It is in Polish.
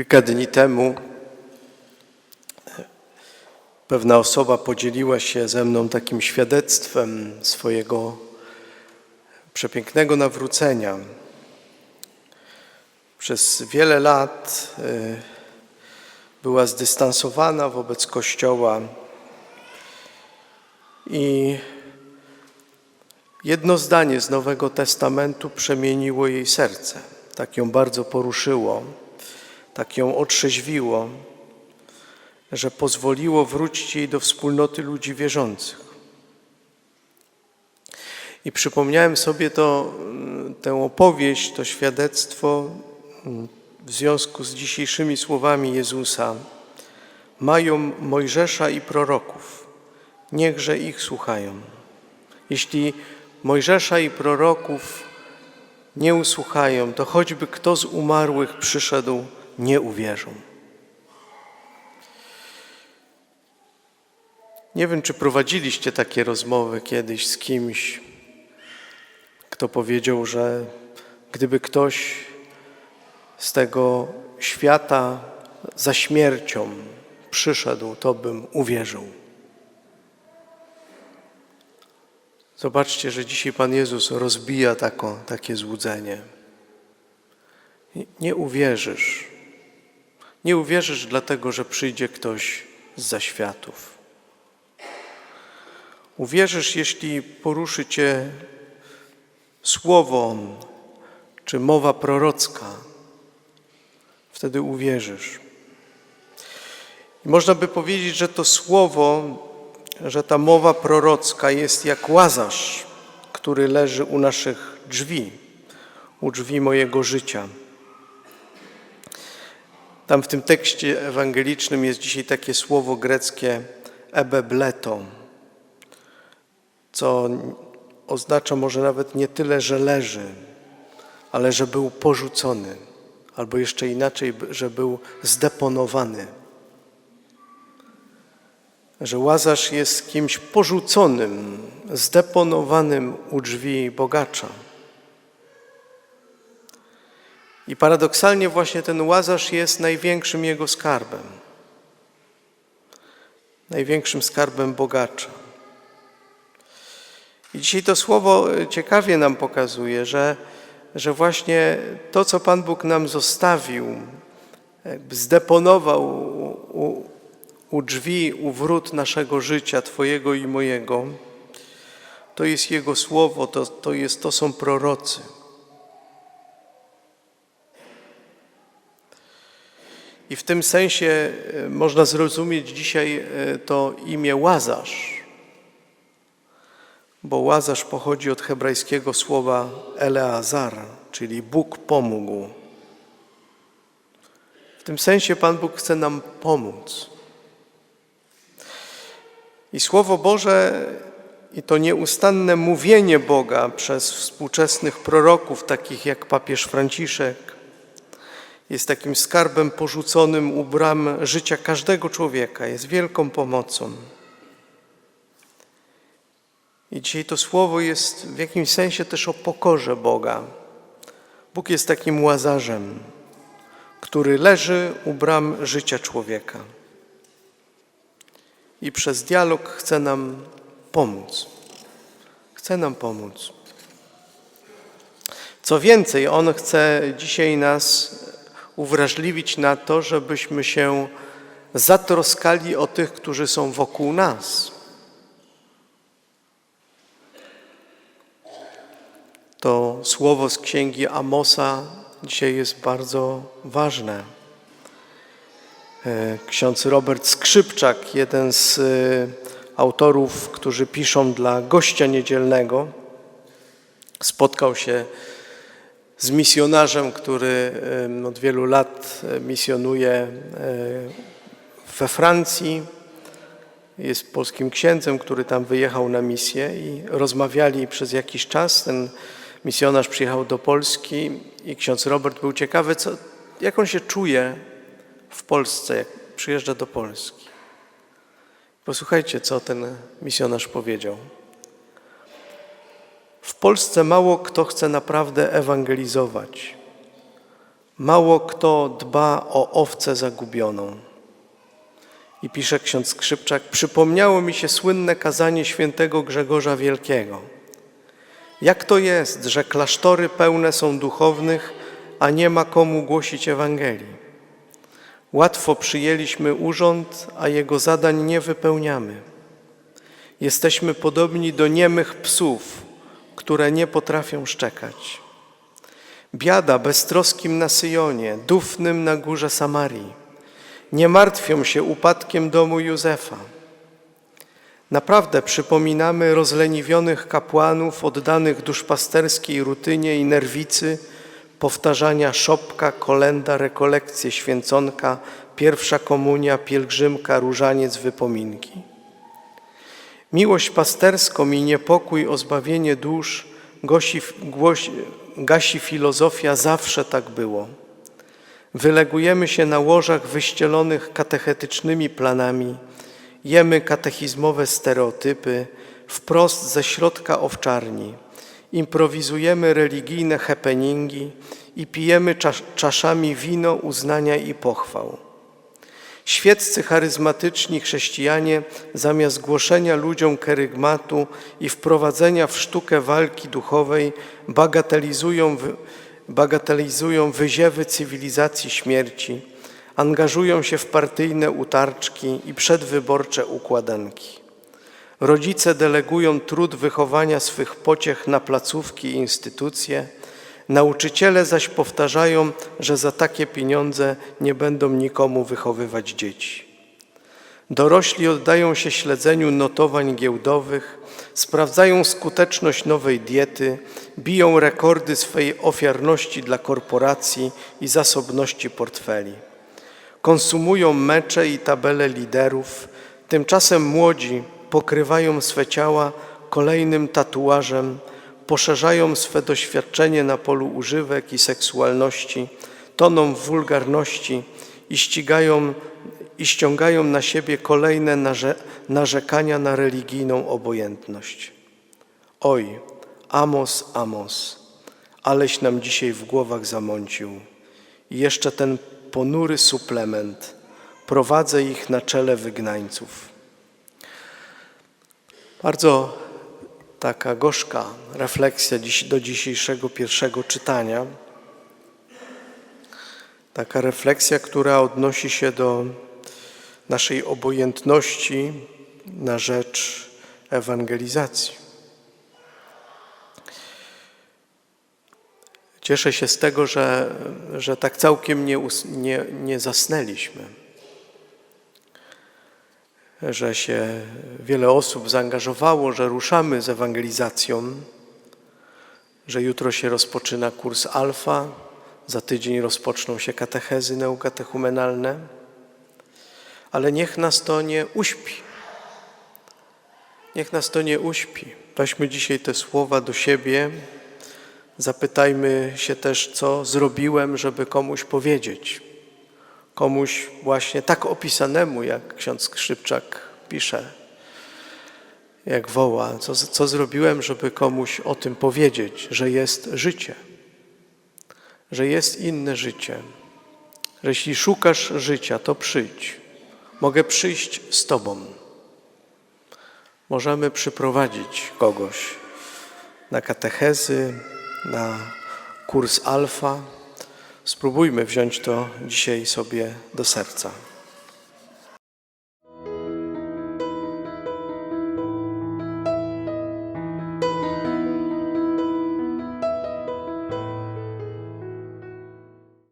Kilka dni temu pewna osoba podzieliła się ze mną takim świadectwem swojego przepięknego nawrócenia. Przez wiele lat y, była zdystansowana wobec Kościoła i jedno zdanie z Nowego Testamentu przemieniło jej serce. Tak ją bardzo poruszyło, tak ją otrzeźwiło, że pozwoliło wrócić jej do wspólnoty ludzi wierzących. I przypomniałem sobie to, mm, tę opowieść, to świadectwo mm, w związku z dzisiejszymi słowami Jezusa. Mają Mojżesza i proroków, niechże ich słuchają. Jeśli Mojżesza i proroków nie usłuchają, to choćby kto z umarłych przyszedł, nie uwierzą. Nie wiem, czy prowadziliście takie rozmowy kiedyś z kimś, kto powiedział, że gdyby ktoś z tego świata za śmiercią przyszedł, to bym uwierzył. Zobaczcie, że dzisiaj Pan Jezus rozbija tako, takie złudzenie. Nie uwierzysz. Nie uwierzysz dlatego, że przyjdzie ktoś z zaświatów. Uwierzysz, jeśli poruszy Cię słowo czy mowa prorocka. Wtedy uwierzysz. I można by powiedzieć, że to słowo, że ta mowa prorocka jest jak łazarz, który leży u naszych drzwi, u drzwi mojego życia. Tam w tym tekście ewangelicznym jest dzisiaj takie słowo greckie ebebleto, co oznacza może nawet nie tyle, że leży, ale że był porzucony, albo jeszcze inaczej, że był zdeponowany. Że łazarz jest kimś porzuconym, zdeponowanym u drzwi bogacza. I paradoksalnie właśnie ten łazarz jest największym jego skarbem. Największym skarbem bogacza. I dzisiaj to słowo ciekawie nam pokazuje, że, że właśnie to, co Pan Bóg nam zostawił, zdeponował u, u drzwi, u wrót naszego życia, Twojego i mojego, to jest Jego słowo, to, to, jest, to są prorocy. I w tym sensie e, można zrozumieć dzisiaj e, to imię Łazarz, bo Łazarz pochodzi od hebrajskiego słowa Eleazar, czyli Bóg pomógł. W tym sensie Pan Bóg chce nam pomóc. I Słowo Boże i to nieustanne mówienie Boga przez współczesnych proroków, takich jak papież Franciszek, jest takim skarbem porzuconym u bram życia każdego człowieka, jest wielką pomocą. I dzisiaj to słowo jest w jakimś sensie też o pokorze Boga. Bóg jest takim łazarzem, który leży u bram życia człowieka. I przez dialog chce nam pomóc. Chce nam pomóc. Co więcej, On chce dzisiaj nas uwrażliwić na to, żebyśmy się zatroskali o tych, którzy są wokół nas. To słowo z księgi Amosa dzisiaj jest bardzo ważne. E, Ksiądz Robert Skrzypczak, jeden z e, autorów, którzy piszą dla gościa niedzielnego, spotkał się z misjonarzem, który od wielu lat e, misjonuje e, we Francji. Jest polskim księdzem, który tam wyjechał na misję i rozmawiali przez jakiś czas. Ten misjonarz przyjechał do Polski i ksiądz Robert był ciekawy, co, jak on się czuje w Polsce, jak przyjeżdża do Polski. Posłuchajcie, co ten misjonarz powiedział. W Polsce mało kto chce naprawdę ewangelizować. Mało kto dba o owcę zagubioną. I pisze ksiądz Skrzypczak, przypomniało mi się słynne kazanie świętego Grzegorza Wielkiego. Jak to jest, że klasztory pełne są duchownych, a nie ma komu głosić Ewangelii? Łatwo przyjęliśmy urząd, a jego zadań nie wypełniamy. Jesteśmy podobni do niemych psów, które nie potrafią szczekać. Biada beztroskim na Syjonie, dufnym na górze Samarii. Nie martwią się upadkiem domu Józefa. Naprawdę przypominamy rozleniwionych kapłanów oddanych duszpasterskiej rutynie i nerwicy, powtarzania szopka, kolenda, rekolekcje, święconka, pierwsza komunia, pielgrzymka, różaniec, wypominki. Miłość pasterską i niepokój o zbawienie dusz gosi, głosi, gasi filozofia, zawsze tak było. Wylegujemy się na łożach wyścielonych katechetycznymi planami, jemy katechizmowe stereotypy wprost ze środka owczarni, improwizujemy religijne happeningi i pijemy czasz, czaszami wino uznania i pochwał. Świeccy charyzmatyczni chrześcijanie zamiast głoszenia ludziom kerygmatu i wprowadzenia w sztukę walki duchowej bagatelizują, bagatelizują wyziewy cywilizacji śmierci, angażują się w partyjne utarczki i przedwyborcze układanki. Rodzice delegują trud wychowania swych pociech na placówki i instytucje, nauczyciele zaś powtarzają, że za takie pieniądze nie będą nikomu wychowywać dzieci. Dorośli oddają się śledzeniu notowań giełdowych, sprawdzają skuteczność nowej diety, biją rekordy swej ofiarności dla korporacji i zasobności portfeli. Konsumują mecze i tabele liderów, tymczasem młodzi pokrywają swe ciała kolejnym tatuażem, poszerzają swe doświadczenie na polu używek i seksualności, toną w wulgarności i ścigają i ściągają na siebie kolejne narze narzekania na religijną obojętność. Oj, Amos, Amos, aleś nam dzisiaj w głowach zamącił. I jeszcze ten ponury suplement. Prowadzę ich na czele wygnańców. Bardzo taka gorzka refleksja do dzisiejszego pierwszego czytania. Taka refleksja, która odnosi się do naszej obojętności na rzecz ewangelizacji. Cieszę się z tego, że, że tak całkiem nie, nie, nie zasnęliśmy, że się wiele osób zaangażowało, że ruszamy z ewangelizacją, że jutro się rozpoczyna kurs alfa, za tydzień rozpoczną się katechezy neukatechumenalne, ale niech nas to nie uśpi. Niech nas to nie uśpi. Weźmy dzisiaj te słowa do siebie, Zapytajmy się też, co zrobiłem, żeby komuś powiedzieć. Komuś właśnie tak opisanemu, jak ksiądz Skrzypczak pisze, jak woła, co, co zrobiłem, żeby komuś o tym powiedzieć, że jest życie, że jest inne życie. Że jeśli szukasz życia, to przyjdź. Mogę przyjść z Tobą. Możemy przyprowadzić kogoś na katechezy, na kurs alfa. Spróbujmy wziąć to dzisiaj sobie do serca.